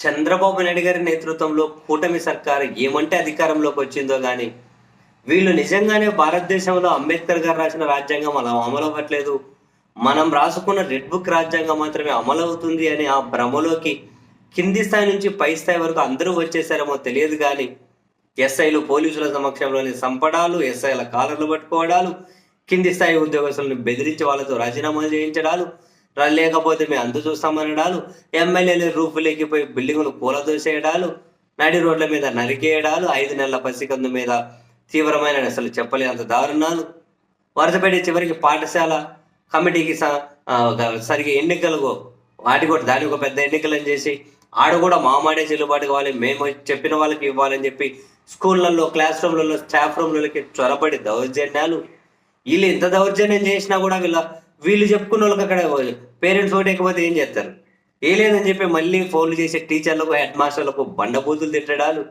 చంద్రబాబు నాయుడు గారి నేతృత్వంలో కూటమి సర్కారు ఏమంటే అధికారంలోకి వచ్చిందో కానీ వీళ్ళు నిజంగానే భారతదేశంలో అంబేద్కర్ గారు రాసిన రాజ్యాంగం అలా అమలు అవ్వట్లేదు మనం రాసుకున్న రెడ్ బుక్ రాజ్యాంగం మాత్రమే అమలు అవుతుంది అని ఆ భ్రమలోకి కింది స్థాయి నుంచి పై స్థాయి వరకు అందరూ వచ్చేసారేమో తెలియదు కానీ ఎస్ఐలు పోలీసుల సమక్షంలోని సంపడాలు ఎస్ఐల కాలర్లు పట్టుకోవడాలు కింది స్థాయి ఉద్యోగస్తులను బెదిరించి వాళ్ళతో రాజీనామాలు చేయించడాలు లేకపోతే మేము అందు చూస్తామనడాలు ఎమ్మెల్యేలు రూపులేకిపోయి బిల్డింగులు కూలదోసేయడాలు నడి రోడ్ల మీద నరికేయడాలు ఐదు నెలల పసికందు మీద తీవ్రమైన అసలు చెప్పలేనంత దారుణాలు. వరుసపెట్టి చివరికి పాఠశాల కమిటీకి స- సరిగ్గా ఎన్నికలు వాటి కూడా దానికి ఒక పెద్ద ఎన్నికలను చేసి ఆడ కూడా మామాడే చెల్లుబాటు కావాలి. మేము చెప్పిన వాళ్ళకి ఇవ్వాలని చెప్పి స్కూళ్ళల్లో క్లాస్ రూమ్లలో స్టాఫ్ రూమ్లకి చొరబడి దౌర్జన్యాలు. వీళ్ళు ఎంత దౌర్జన్యం చేసినా కూడా వీళ్ళ వీళ్ళు చెప్పుకున్న వాళ్ళకి అక్కడ పేరెంట్స్ ఓటేకపోతే ఏం చేస్తారు? ఏ లేదని చెప్పి మళ్ళీ ఫోన్లు చేసే టీచర్లకు హెడ్ మాస్టర్లకు బండబూతులు తిట్టడాలు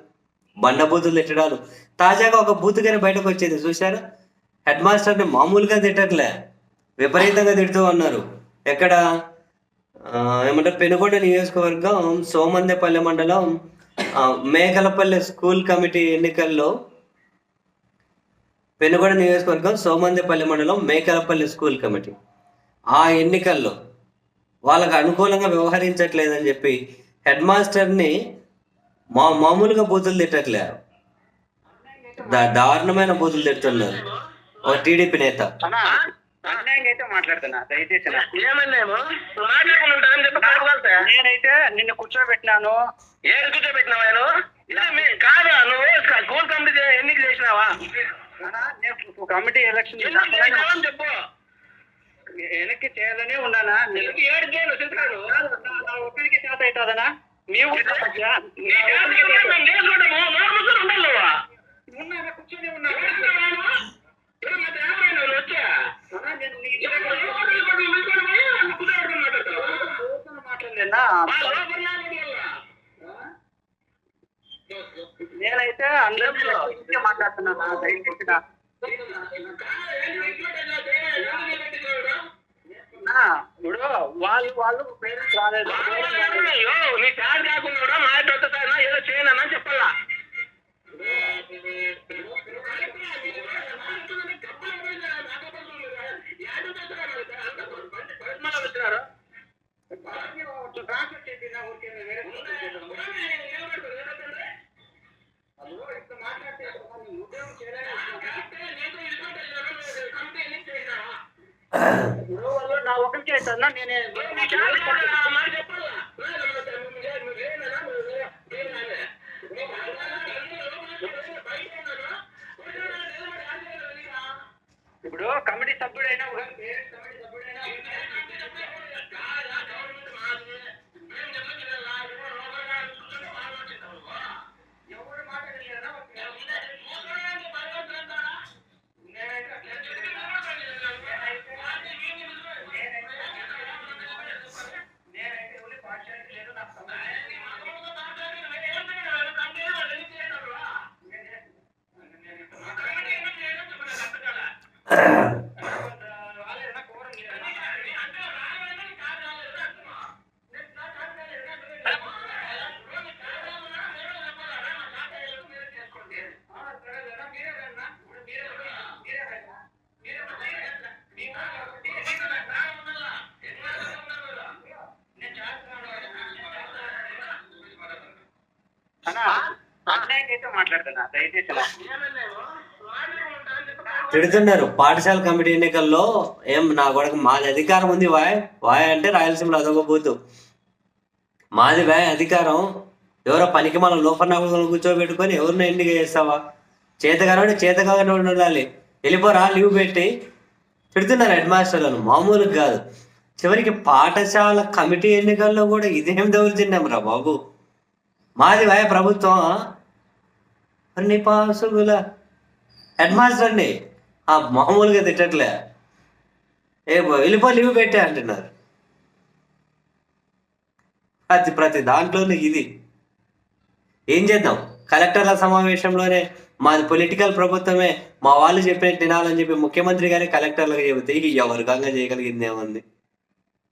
బండబూతులు తిట్టడాలు. తాజాగా ఒక బూతుగానే బయటకు వచ్చేది చూసారా హెడ్ మాస్టర్ని మామూలుగా తిట్టట్లే. విపరీతంగా తిడుతూ ఉన్నారు. ఎక్కడ? ఏమంటారు? పెనుగొండ నియోజకవర్గం సోమందేపల్లి మండలం మేకలపల్లి స్కూల్ కమిటీ ఎన్నికల్లో పెనుగొండ నియోజకవర్గం సోమందేపల్లి మండలం మేకలపల్లి స్కూల్ కమిటీ. ఆ ఎన్నికల్లో వాళ్ళకి అనుకూలంగా వ్యవహరించట్లేదని చెప్పి హెడ్ మాస్టర్ని మా మామూలుగా బూతులు తిట్టట్లే దా- దారుణమైన బూతులు తిడుతున్నారు. ఓ టీడీపీ నేత. నేనైతే నిన్ను కూర్చోబెట్టినాను. ఏం కూర్చోబెట్టినావా కాదా? నువ్వు స్కూల్ కమిటీ ఎన్నిక చేసినావా? కమిటీ ఎలక్షన్ చెప్పు. వెనక్కి చేయాలనే ఉన్నానా? నేను- నీకు ఏడు చేయను నా- నా ఒక్కడికి చేత అవుతుందనా? మీ ఊరు మధ్య నీ చేతికి ఏమన్నా నేర్చుకుంటాము నోరు మూసుకొని ఉండాలి నువ్వు ఉన్నానా? కూర్చొని ఉన్నా ఏడుస్తున్నావా? ఏమన్నా తేడా నువ్వు వచ్చా? అన్నా, నేను నీ ఇక్కడ లోపలికి పోయి నిల్చొని పోయి అక్కడ కూర్చోబెట్టుకొని మాట్లాడతావా? కూర్చొని మాట్లాడలేనా? ఆ లోపల నాలుగు వల్ల. నేనైతే అందరికీ మాట్లాడుతున్నానా? దయచేసి ఇప్పుడు వాళ్ళు వాళ్ళు పేరెంట్స్ రాలేదు. నీ చార్జ్ కాకుండా కూడా మా ఇంటి ఏదో చేయనన్నా చెప్పాలా ట్రాన్స్ఫర్ చేసినా ఓకే వేరే హలో ఇప్పుడు మాట్లాడితే నీ ఉద్యోగం ఇప్పుడు వాళ్ళు నా నేనే ఇప్పుడు కమిటీ సభ్యుడైనా కమిటీ సభ్యుడైనా రాలేదా కోరం లేదా అన్నా అన్యాయంగా అయితే మాట్లాడుతున్నా దయచేసి నా. తిడుతున్నారు పాఠశాల కమిటీ ఎన్నికల్లో ఏం నా కొడుకు మాది అధికారం ఉంది వాయ్. వాయ్ అంటే రాయలసీమలో అదొక బూతు. మాది వాయ్ అధికారం. ఎవరో పనికి మనం లోపల కూర్చోబెట్టుకొని ఎవరిని ఎన్నిక చేస్తావా చేతగానే చేతగానే ఉండాలి. వెళ్ళిపోరా లీవ్ పెట్టి. తిడుతున్నారు హెడ్ మాస్టర్లను. మామూలుగా కాదు. చివరికి పాఠశాల కమిటీ ఎన్నికల్లో కూడా ఇదేం దౌర్జన్యం రా బాబు. మాది వాయ ప్రభుత్వం అన్ని పాసుగుల. హెడ్ మాస్టర్ని ఆ మామూలుగా తిట్టట్లే. ఏ బో- వెళ్ళిపో లీవ్ పెట్టే అంటున్నారు. ప్రతి ప్రతి దాంట్లోనూ ఇది. ఏం చేద్దాం? కలెక్టర్ల సమావేశంలోనే మాది పొలిటికల్ ప్రభుత్వమే. మా వాళ్ళు చెప్పినట్టు తినాలని చెప్పి ముఖ్యమంత్రి గారే కలెక్టర్లకు చెబితే ఇక ఎవరికంగా చేయగలిగింది ఏముంది?